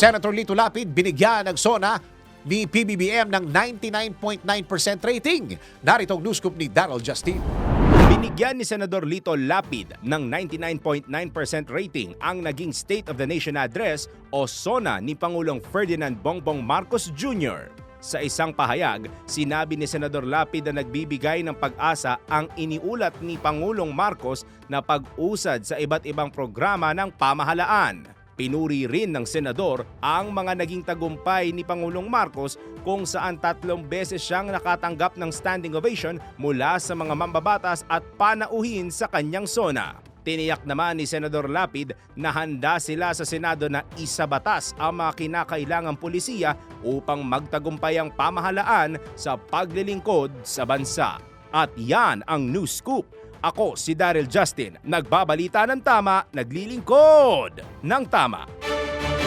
Senator Lito Lapid binigyan ng SONA ni PBBM ng 99.9% rating. Narito ang news scoop ni Daryl Justin. Binigyan ni Senador Lito Lapid ng 99.9% rating ang naging State of the Nation Address o SONA ni Pangulong Ferdinand Bongbong Marcos Jr. Sa isang pahayag, sinabi ni Senador Lapid na nagbibigay ng pag-asa ang iniulat ni Pangulong Marcos na pag-usad sa iba't ibang programa ng pamahalaan. Pinuri rin ng senador ang mga naging tagumpay ni Pangulong Marcos kung saan tatlong beses siyang nakatanggap ng standing ovation mula sa mga mambabatas at panauhin sa kanyang sona. Tiniyak naman ni Senador Lapid na handa sila sa Senado na isabatas ang mga kinakailangang pulisiya upang magtagumpay ang pamahalaan sa paglilingkod sa bansa. At yan ang News Scoop. Ako si Daryl Justin, nagbabalita ng tama, naglilingkod ng tama.